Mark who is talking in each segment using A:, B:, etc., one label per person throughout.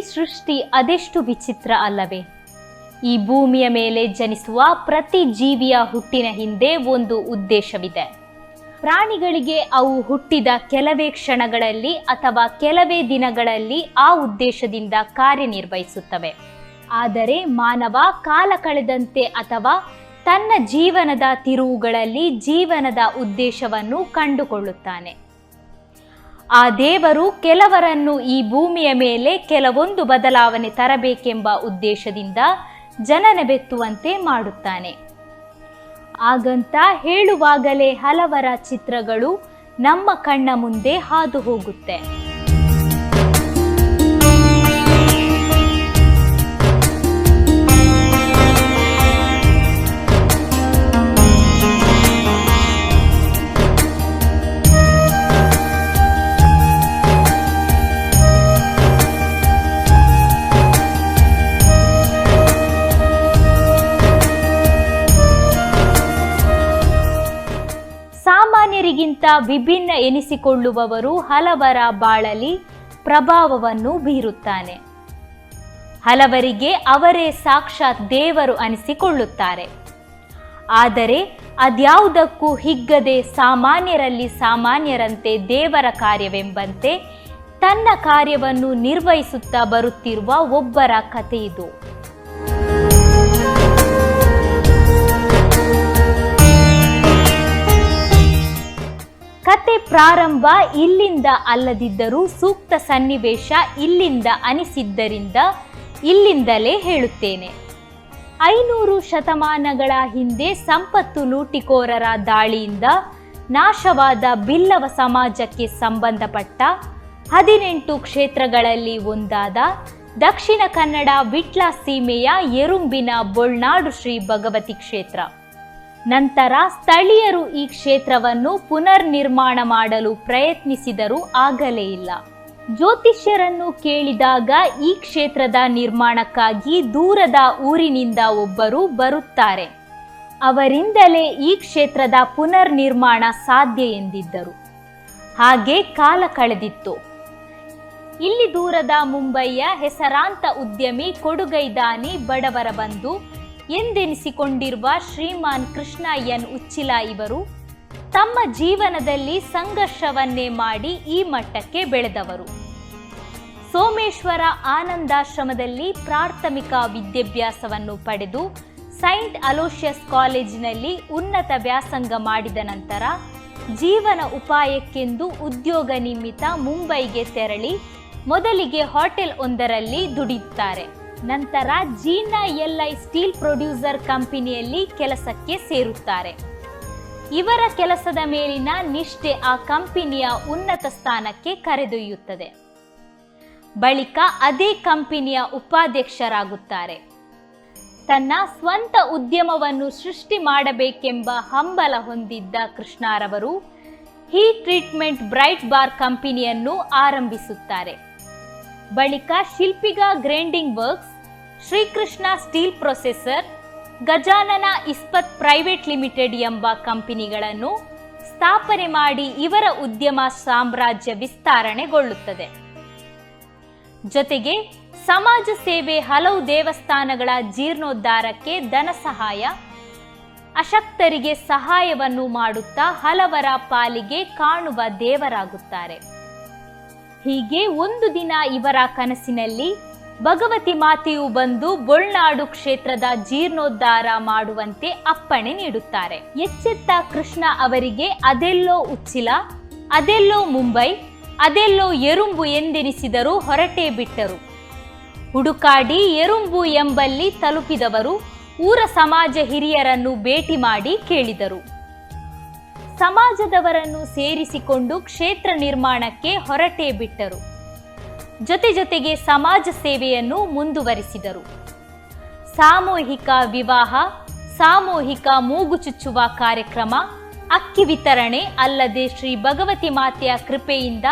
A: ಸೃಷ್ಟಿ ಅದೆಷ್ಟು ವಿಚಿತ್ರ ಅಲ್ಲವೇ? ಈ ಭೂಮಿಯ ಮೇಲೆ ಜನಿಸುವ ಪ್ರತಿ ಜೀವಿಯ ಹುಟ್ಟಿನ ಹಿಂದೆ ಒಂದು ಉದ್ದೇಶವಿದೆ. ಪ್ರಾಣಿಗಳಿಗೆ ಅವು ಹುಟ್ಟಿದ ಕೆಲವೇ ಕ್ಷಣಗಳಲ್ಲಿ ಅಥವಾ ಕೆಲವೇ ದಿನಗಳಲ್ಲಿ ಆ ಉದ್ದೇಶದಿಂದ ಕಾರ್ಯನಿರ್ವಹಿಸುತ್ತವೆ. ಆದರೆ ಮಾನವ ಕಾಲ ಕಳೆದಂತೆ ಅಥವಾ ತನ್ನ ಜೀವನದ ತಿರುವುಗಳಲ್ಲಿ ಜೀವನದ ಉದ್ದೇಶವನ್ನು ಕಂಡುಕೊಳ್ಳುತ್ತಾನೆ. ಆ ದೇವರು ಕೆಲವರನ್ನು ಈ ಭೂಮಿಯ ಮೇಲೆ ಕೆಲವೊಂದು ಬದಲಾವಣೆ ತರಬೇಕೆಂಬ ಉದ್ದೇಶದಿಂದ ಜನನವೆತ್ತುವಂತೆ ಮಾಡುತ್ತಾನೆ. ಹಾಗಂತ ಹೇಳುವಾಗಲೇ ಹಲವರ ಚಿತ್ರಗಳು ನಮ್ಮ ಕಣ್ಣ ಮುಂದೆ ಹಾದು ಹೋಗುತ್ತೆ. ಸಾಮಾನ್ಯರಿಗಿಂತ ವಿಭಿನ್ನ ಎನಿಸಿಕೊಳ್ಳುವವರು ಹಲವರ ಬಾಳಲಿ ಪ್ರಭಾವವನ್ನು ಬೀರುತ್ತಾನೆ. ಹಲವರಿಗೆ ಅವರೇ ಸಾಕ್ಷಾತ್ ದೇವರು ಅನಿಸಿಕೊಳ್ಳುತ್ತಾರೆ. ಆದರೆ ಅದ್ಯಾವುದಕ್ಕೂ ಹಿಗ್ಗದೆ ಸಾಮಾನ್ಯರಲ್ಲಿ ಸಾಮಾನ್ಯರಂತೆ ದೇವರ ಕಾರ್ಯವೆಂಬಂತೆ ತನ್ನ ಕಾರ್ಯವನ್ನು ನಿರ್ವಹಿಸುತ್ತಾ ಬರುತ್ತಿರುವ ಒಬ್ಬರ ಕಥೆ ಕತೆ ಪ್ರಾರಂಭ ಇಲ್ಲಿಂದ ಅಲ್ಲದಿದ್ದರೂ ಸೂಕ್ತ ಸನ್ನಿವೇಶ ಇಲ್ಲಿಂದ ಅನಿಸಿದ್ದರಿಂದ ಇಲ್ಲಿಂದಲೇ ಹೇಳುತ್ತೇನೆ. ಐನೂರು ಶತಮಾನಗಳ ಹಿಂದೆ ಸಂಪತ್ತು ಲೂಟಿಕೋರರ ದಾಳಿಯಿಂದ ನಾಶವಾದ ಬಿಲ್ಲವ ಸಮಾಜಕ್ಕೆ ಸಂಬಂಧಪಟ್ಟ ಹದಿನೆಂಟು ಕ್ಷೇತ್ರಗಳಲ್ಲಿ ಒಂದಾದ ದಕ್ಷಿಣ ಕನ್ನಡ ವಿಟ್ಲ ಸೀಮೆಯ ಎರುಂಬಿನ ಬೊಳ್ನಾಡು ಶ್ರೀ ಭಗವತಿ ಕ್ಷೇತ್ರ. ನಂತರ ಸ್ಥಳೀಯರು ಈ ಕ್ಷೇತ್ರವನ್ನು ಪುನರ್ ನಿರ್ಮಾಣ ಮಾಡಲು ಪ್ರಯತ್ನಿಸಿದರೂ ಆಗಲೇ ಇಲ್ಲ. ಜ್ಯೋತಿಷ್ಯರನ್ನು ಕೇಳಿದಾಗ ಈ ಕ್ಷೇತ್ರದ ನಿರ್ಮಾಣಕ್ಕಾಗಿ ದೂರದ ಊರಿನಿಂದ ಒಬ್ಬರು ಬರುತ್ತಾರೆ. ಅವರಿಂದಲೇ ಈ ಕ್ಷೇತ್ರದ ಪುನರ್ ನಿರ್ಮಾಣ ಸಾಧ್ಯ ಎಂದಿದ್ದರು. ಹಾಗೆ ಕಾಲ ಕಳೆದಿತ್ತು. ಇಲ್ಲಿ ದೂರದ ಮುಂಬೈಯ ಹೆಸರಾಂತ ಉದ್ಯಮಿ ಕೊಡುಗೈದಾನಿ ಬಡವರ ಬಂಧು ಎಂದೆನಿಸಿಕೊಂಡಿರುವ ಶ್ರೀಮಾನ್ ಕೃಷ್ಣ ಎನ್ ಉಚ್ಚಿಲ ಇವರು ತಮ್ಮ ಜೀವನದಲ್ಲಿ ಸಂಘರ್ಷವನ್ನೇ ಮಾಡಿ ಈ ಮಟ್ಟಕ್ಕೆ ಬೆಳೆದವರು. ಸೋಮೇಶ್ವರ ಆನಂದಾಶ್ರಮದಲ್ಲಿ ಪ್ರಾಥಮಿಕ ವಿದ್ಯಾಭ್ಯಾಸವನ್ನು ಪಡೆದು ಸೈಂಟ್ ಅಲೋಷಿಯಸ್ ಕಾಲೇಜಿನಲ್ಲಿ ಉನ್ನತ ವ್ಯಾಸಂಗ ಮಾಡಿದ ನಂತರ ಜೀವನ ಉಪಾಯಕ್ಕೆಂದು ಉದ್ಯೋಗ ನಿಮಿತ್ತ ಮುಂಬೈಗೆ ತೆರಳಿ ಮೊದಲಿಗೆ ಹೋಟೆಲ್ ಒಂದರಲ್ಲಿ ದುಡಿಯುತ್ತಾರೆ. ನಂತರ ಜೀನಾ ಎಲ್ಐ ಸ್ಟೀಲ್ ಪ್ರೊಡ್ಯೂಸರ್ ಕಂಪನಿಯಲ್ಲಿ ಕೆಲಸಕ್ಕೆ ಸೇರುತ್ತಾರೆ. ಇವರ ಕೆಲಸದ ಮೇಲಿನ ನಿಷ್ಠೆ ಆ ಕಂಪನಿಯ ಉನ್ನತ ಸ್ಥಾನಕ್ಕೆ ಕರೆದೊಯ್ಯುತ್ತದೆ. ಬಳಿಕ ಅದೇ ಕಂಪನಿಯ ಉಪಾಧ್ಯಕ್ಷರಾಗುತ್ತಾರೆ. ತನ್ನ ಸ್ವಂತ ಉದ್ಯಮವನ್ನು ಸೃಷ್ಟಿ ಮಾಡಬೇಕೆಂಬ ಹಂಬಲ ಹೊಂದಿದ್ದ ಕೃಷ್ಣಾರವರು ಹೀಟ್ ಟ್ರೀಟ್ಮೆಂಟ್ ಬ್ರೈಟ್ ಬಾರ್ ಕಂಪನಿಯನ್ನು ಆರಂಭಿಸುತ್ತಾರೆ. ಬಳಿಕ ಶಿಲ್ಪಿಗಾ grinding works Srikrishna steel processor, Gajanana Ispat private limited ಎಂಬ ಕಂಪನಿಗಳನ್ನು ಸ್ಥಾಪನೆ ಮಾಡಿ ಇವರ ಉದ್ಯಮ ಸಾಮ್ರಾಜ್ಯ ವಿಸ್ತರಣೆಗೊಳ್ಳುತ್ತದೆ. ಜೊತೆಗೆ ಸಮಾಜ ಸೇವೆ ಹಲವು ದೇವಸ್ಥಾನಗಳ ಜೀರ್ಣೋದ್ಧಾರಕ್ಕೆ ಧನ ಸಹಾಯ, ಅಶಕ್ತರಿಗೆ ಸಹಾಯವನ್ನು ಮಾಡುತ್ತಾ ಹಲವರ ಪಾಲಿಗೆ ಕಾಣುವ ದೇವರಾಗುತ್ತಾರೆ. ಹೀಗೆ ಒಂದು ದಿನ ಇವರ ಕನಸಿನಲ್ಲಿ ಭಗವತಿ ಮಾತೆಯು ಬಂದು ಬೊಳ್ನಾಡು ಕ್ಷೇತ್ರದ ಜೀರ್ಣೋದ್ಧಾರ ಮಾಡುವಂತೆ ಅಪ್ಪಣೆ ನೀಡುತ್ತಾರೆ. ಎಚ್ಚೆತ್ತ ಕೃಷ್ಣ ಅವರಿಗೆ, ಅದೆಲ್ಲೋ ಉಚ್ಚಿಲ, ಅದೆಲ್ಲೋ ಮುಂಬೈ, ಅದೆಲ್ಲೋ ಎರುಂಬು ಎಂದೆನಿಸಿದರೂ ಹೊರಟೇ ಬಿಟ್ಟರು. ಹುಡುಕಾಡಿ ಎರುಂಬು ಎಂಬಲ್ಲಿ ತಲುಪಿದವರು, ಊರ ಸಮಾಜ ಹಿರಿಯರನ್ನು ಭೇಟಿ ಮಾಡಿ ಕೇಳಿದರು. ಸಮಾಜದವರನ್ನು ಸೇರಿಸಿಕೊಂಡು ಕ್ಷೇತ್ರ ನಿರ್ಮಾಣಕ್ಕೆ ಹೊರಟೇ ಬಿಟ್ಟರು. ಜೊತೆ ಜೊತೆಗೆ ಸಮಾಜ ಸೇವೆಯನ್ನು ಮುಂದುವರಿಸಿದರು. ಸಾಮೂಹಿಕ ವಿವಾಹ, ಸಾಮೂಹಿಕ ಮೂಗು ಚುಚ್ಚುವ ಕಾರ್ಯಕ್ರಮ, ಅಕ್ಕಿ ವಿತರಣೆ ಅಲ್ಲದೆ ಶ್ರೀ ಭಗವತಿ ಮಾತೆಯ ಕೃಪೆಯಿಂದ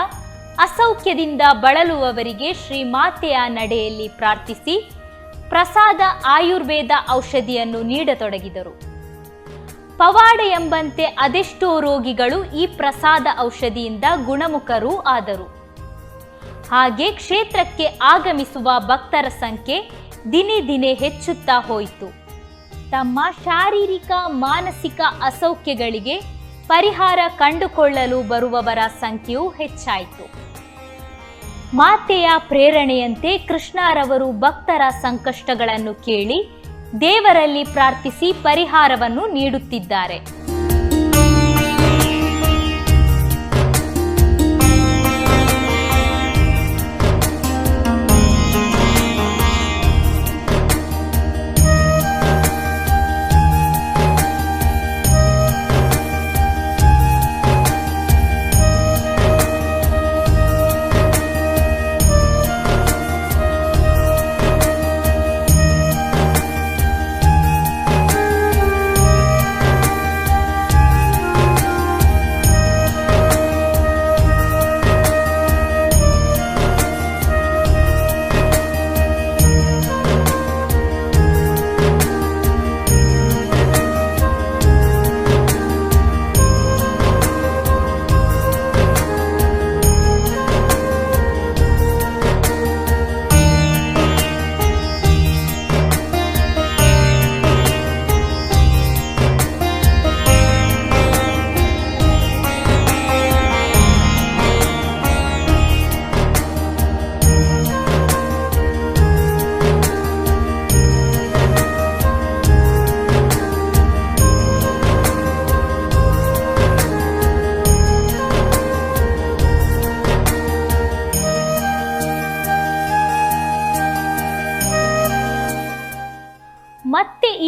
A: ಅಸೌಖ್ಯದಿಂದ ಬಳಲುವವರಿಗೆ ಶ್ರೀ ಮಾತೆಯ ನಡೆಯಲ್ಲಿ ಪ್ರಾರ್ಥಿಸಿ ಪ್ರಸಾದ ಆಯುರ್ವೇದ ಔಷಧಿಯನ್ನು ನೀಡತೊಡಗಿದರು. ಪವಾಡ ಎಂಬಂತೆ ಅದೆಷ್ಟೋ ರೋಗಿಗಳು ಈ ಪ್ರಸಾದ ಔಷಧಿಯಿಂದ ಗುಣಮುಖರೂ ಆದರು. ಹಾಗೆ ಕ್ಷೇತ್ರಕ್ಕೆ ಆಗಮಿಸುವ ಭಕ್ತರ ಸಂಖ್ಯೆ ದಿನೇ ದಿನೇ ಹೆಚ್ಚುತ್ತಾ ಹೋಯಿತು. ತಮ್ಮ ಶಾರೀರಿಕ, ಮಾನಸಿಕ ಅಸೌಖ್ಯಗಳಿಗೆ ಪರಿಹಾರ ಕಂಡುಕೊಳ್ಳಲು ಬರುವವರ ಸಂಖ್ಯೆಯೂ ಹೆಚ್ಚಾಯಿತು. ಮಾತೆಯ ಪ್ರೇರಣೆಯಂತೆ ಕೃಷ್ಣರವರು ಭಕ್ತರ ಸಂಕಷ್ಟಗಳನ್ನು ಕೇಳಿ ದೇವರಲ್ಲಿ ಪ್ರಾರ್ಥಿಸಿ ಪರಿಹಾರವನ್ನು ನೀಡುತ್ತಿದ್ದಾರೆ.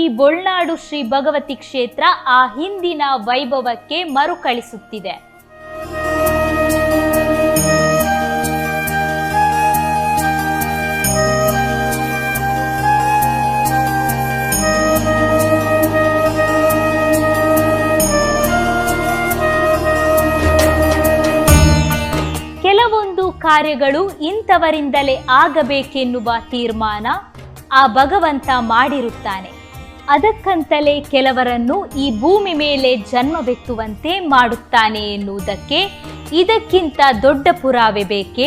A: ಈ ಬೊಳ್ನಾಡು ಶ್ರೀ ಭಗವತಿ ಕ್ಷೇತ್ರ ಆ ಹಿಂದಿನ ವೈಭವಕ್ಕೆ ಮರುಕಳಿಸುತ್ತಿದೆ. ಕೆಲವೊಂದು ಕಾರ್ಯಗಳು ಇಂಥವರಿಂದಲೇ ಆಗಬೇಕೆನ್ನುವ ತೀರ್ಮಾನ ಆ ಭಗವಂತ ಮಾಡಿರುತ್ತಾನೆ. ಅದಕ್ಕಂತಲೇ ಕೆಲವರನ್ನು ಈ ಭೂಮಿ ಮೇಲೆ ಜನ್ಮವೆತ್ತುವಂತೆ ಮಾಡುತ್ತಾನೆ ಎನ್ನುವುದಕ್ಕೆ ಇದಕ್ಕಿಂತ ದೊಡ್ಡ ಪುರಾವೆ ಬೇಕೇ?